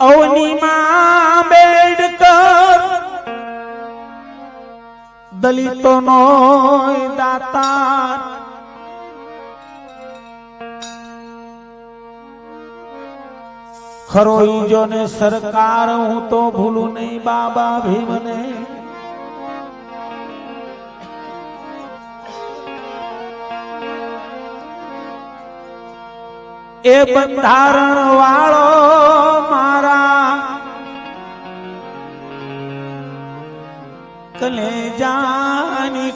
અવનીમાં બેડકર દલિતોનો દાતા ખરો ઈજો ને સરકાર, હું તો ભૂલું નહીં બાબા ભીમને. એ બંધારણ વાળો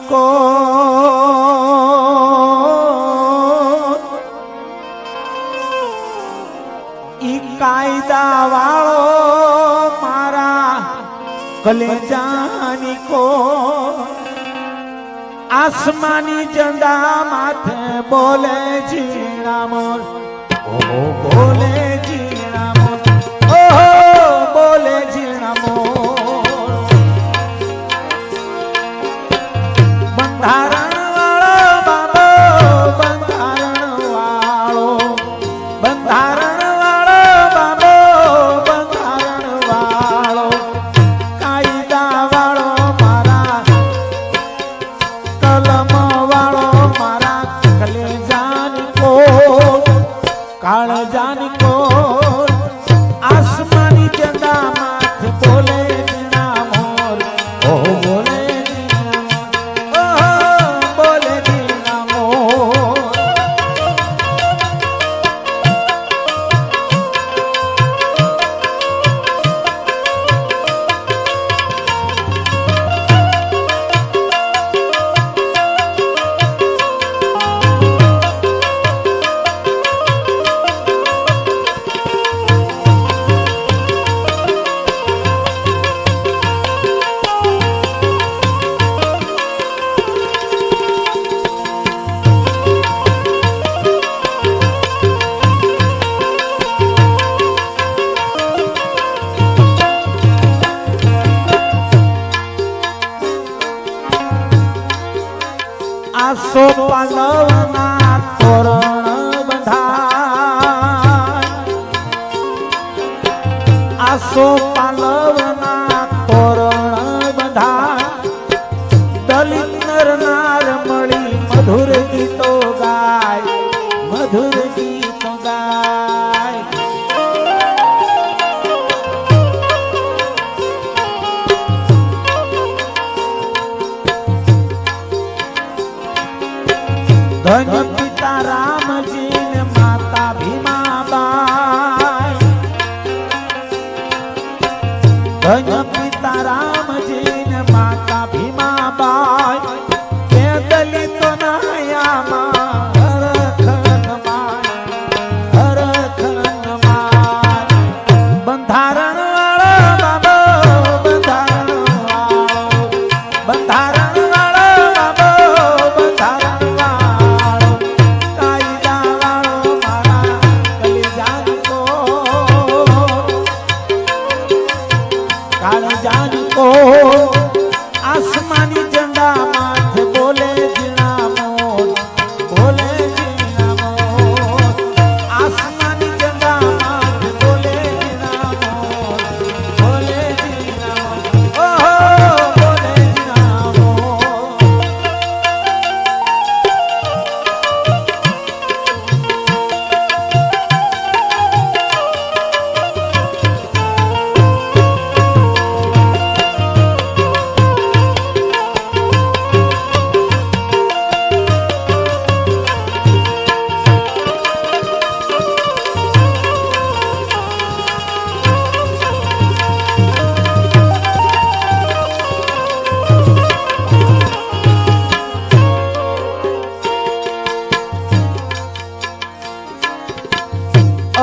કો ઈ કાયદા વાળો મારા કલેજાની કો આસમાની ચંદા માથે બોલે ઝીણા મોર. બોલે. બંધારણ વાળો બાબો બંધારણ વાળો બંધારણ વાળો બાબો બંધારણ વાળો કાયદા વાળો મારા કલમ વાળો મારા, કલેજાની કોટ, કાળજાની ભીમાબાઈ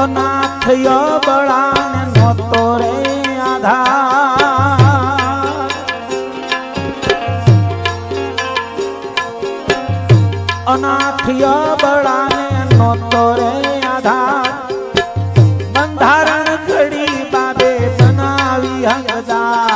અનાથ બળાને નહોતો રે આધાર. અનાથ બળાને નહોતો રે આધાર. બંધારણ ઘડી બાબે બનાવી હકદાર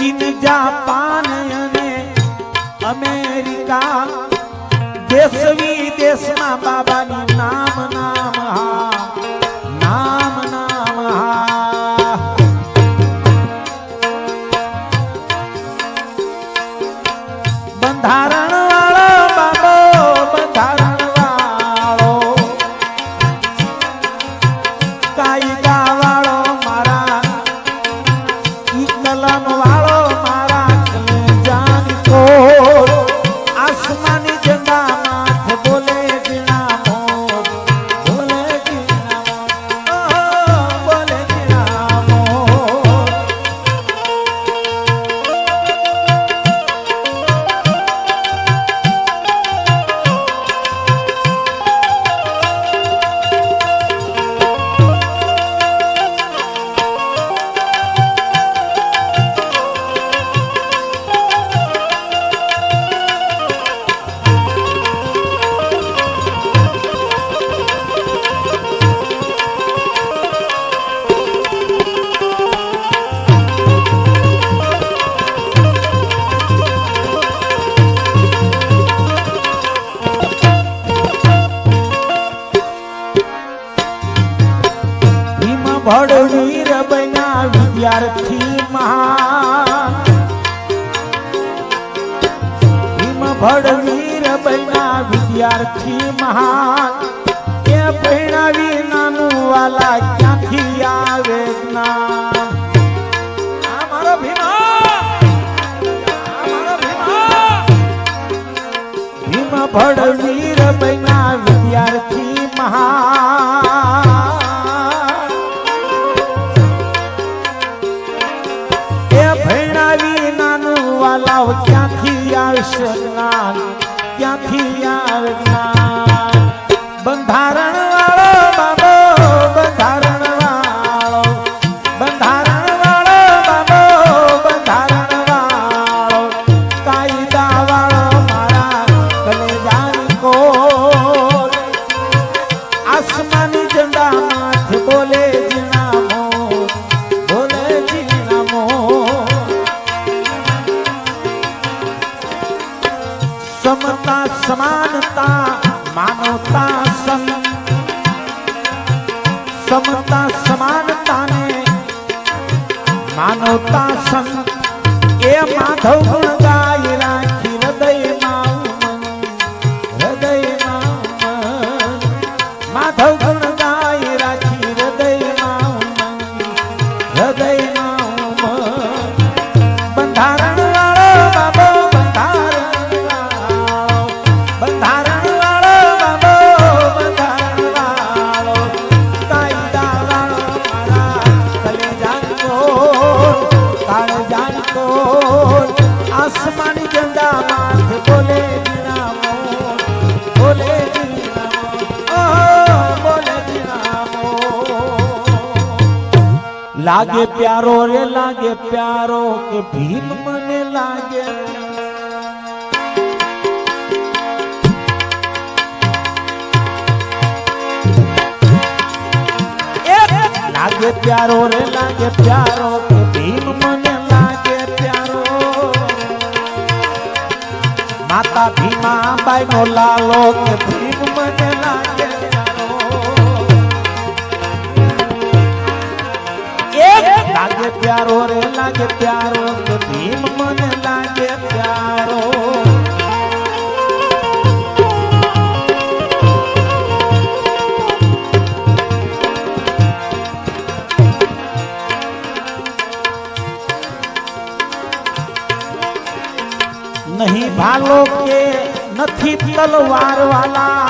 ચીન જાપાન અને અમેરિકા દેશ વિદેશમાં બાબાનું નામ વિદ્યાર્થી મહાન ભીમ ભડવીર બન્યા વિદ્યાર્થી મહાન. એ ભણાવી નાનું વાલા ક્યાંથી આવે જ્ઞાન? ભડવીર બન્યા સમતા સમાનતા માનવતા સમ સમતા સમાનતાને માનવતા સંત એ માધવ ગુણ લાગે પ્યારો રે, લાગે પ્યારો કે ભીમ મને લાગે. લાગે પ્યારો રે, લાગે પ્યારો કે ભીમ મને લાગે પ્યારો. માતા ભીમા બાઈ નો લાલો કે ભીમ મને લાગે. પ્યારો રે લાગે પ્યારો કે ભીમ મને લાગે પ્યારો. નહીં ભાલો કે નથી તલવાર વાલા.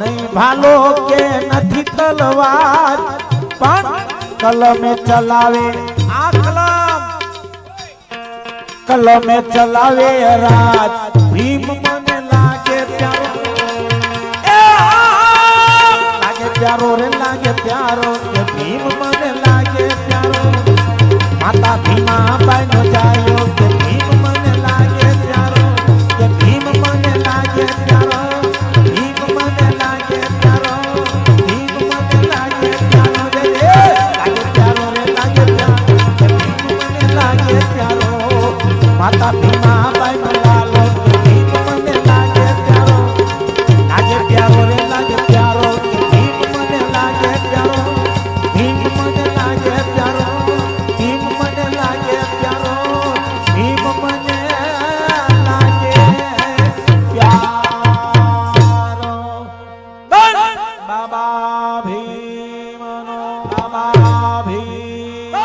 નહીં ભાલો કે નથી તલવાર. પણ કલમે ચલાવે. આ કલમ. કલમે ચલાવે રાજ. ભીમ મને લાગે પ્યારો. લાગે પ્યારો રે લાગે પ્યારો.